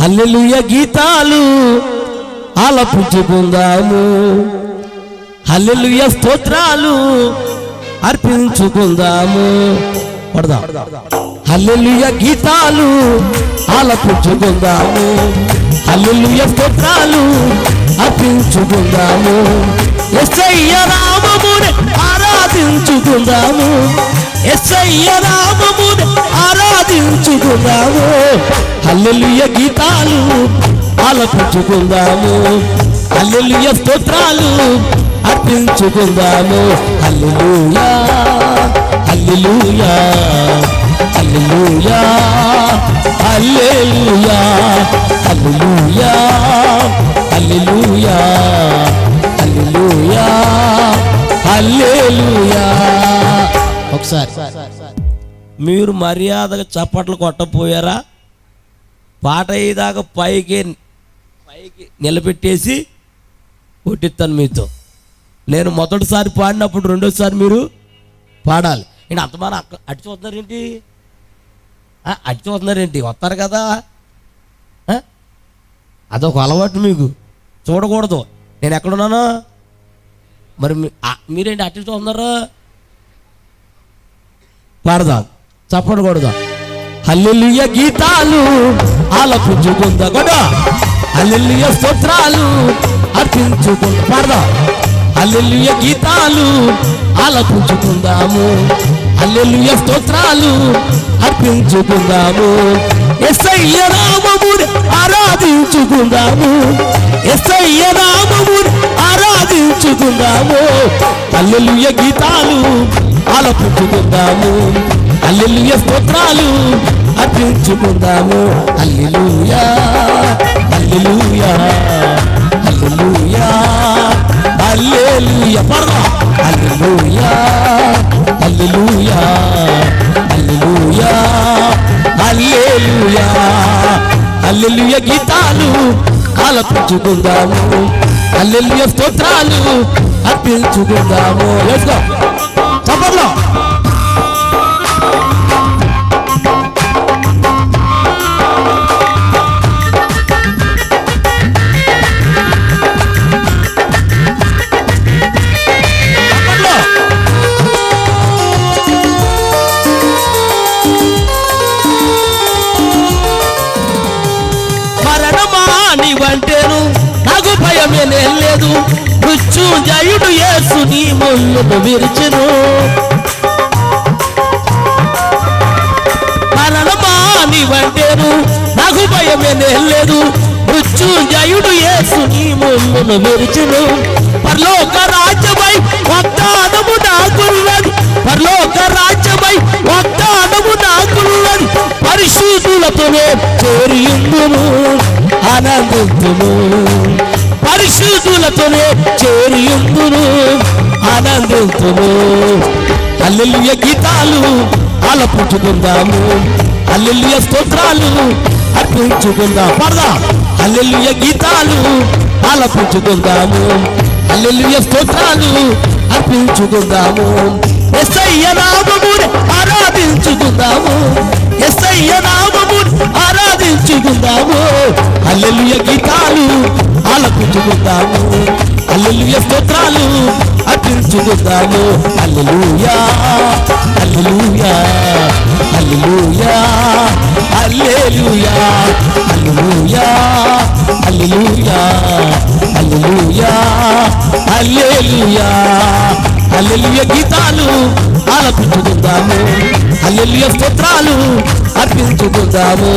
Hallelujah గీతాలు ఆలపించుకుందాము హల్లెలూయ స్తోత్రాలు అర్పించుకుందాము పడదాం. హల్లెలూయ గీతాలు ఆలపించుకుందాము హల్లెలుయ స్తోత్రాలు అర్పించుకుందాము ఎస్ఐయ రామముని ఆరాధించుకుందాము ఎస్ఐయ రామముని ఆరాధించుకుందాము హల్లెలూయ గీతాలు ఆలపించుకుందాము. హల్లెలూయ స్తోత్రాలు అర్పించుకుందాము. హల్లెలూయా హల్లెలూయా హల్లెలూయా హల్లెలూయా హల్లెలూయా. ఒకసారి మీరు మర్యాదగా చప్పట్లు కొట్టపోయారా పాట అయ్యేదాకా పైకి పైకి నిలబెట్టేసి కొట్టిస్తాను మీతో. నేను మొదటిసారి పాడినప్పుడు రెండోసారి మీరు పాడాలి. ఏంటి అంతమాన అక్క అటు చూస్తున్నారేంటి ఆ, అటు చూస్తున్నారేంటి వస్తారు కదా? అదొక అలవాటు మీకు. చూడకూడదు. నేను ఎక్కడున్నాను మరి మీరేంటి అటు చూస్తున్నారు? పాడదాం? చప్పటి కొడదాం? హల్లెలూయ గీతాలు ఆలపించుకుందా? కూడా హల్లెలుయ స్తోత్రాలు అర్పించుకుందా? పాడదాం? హల్లెలుయ గీతాలు ఆలపించుకుందాము. హల్లెలుయ స్తోత్రాలు అర్పించుకుందాము. ఎస్ఐయ రామముని ఆరాధించుకుందాము. ఎస్ఐయ రామముని ఆరాధించుకుందాము. హల్లెలుయ గీతాలు ఆలపించుకుందాము. అల్లెలుయ స్తోత్రాలు అర్పించుకుందాము. అల్లెలుయా అల్లెలుయా అల్లెలుయా అల్లెలుయా పడదాం. అల్లెలుయా అల్లెలుయా అల్లెలుయా అల్లెలుయా అల్లెలుయ గీతాలు ఆలపించుకుందాము. అల్లెలుయ స్తోత్రాలు అర్పించుకుందాము. కోపంలో మరణమా నీవంటేను నాకు భయం లేదు. యేసు జయుడు యేసు నీ ముళ్ళను విరిచెను. మరణమాని వంటేను నాకు భయమే లేదు మృత్యుంజయుడు యేసు నీ ముళ్ళను విరిచెను. పరలోక రాజ్యమై వాగ్దానము నాకున్నది. పరలోక రాజ్యమై వాగ్దానము నాకున్నది. పరిశుద్ధులతోనే చేరియుందును ఆనందించును పరిశుద్ధులతోనే చేరియుందును ఆనందించును అల్లెలుయ గీతాలు ఆలపించుకుందాము. అల్లెలుయ స్తోత్రాలు అర్పించుకుందాం. పడదా అల్లెలుయ గీతాలు ఆలపించుకుందాము. అల్లెలుయ స్తోత్రాలు అర్పించుకుందాము. ఎస్ఐయ నామముని ఆరాధించుకుందాము. ఎస్ఐయ నామముని ఆరాధించుకుందాము. అల్లెలుయ గీతాలు ఆలపించుకుందాము అల్లెలుయ స్తోత్రాలు అర్పించుకుందాము అల్లెలుయా అల్లెలుయా అల్లెలుయా అల్లెలుయా అల్లెలుయా అల్లెలుయా అల్లెలుయా అల్లెలుయా. అల్లెలుయ గీతాలు ఆలపించుకుందాము అల్లెలుయ స్తోత్రాలు అర్పించుకుందాము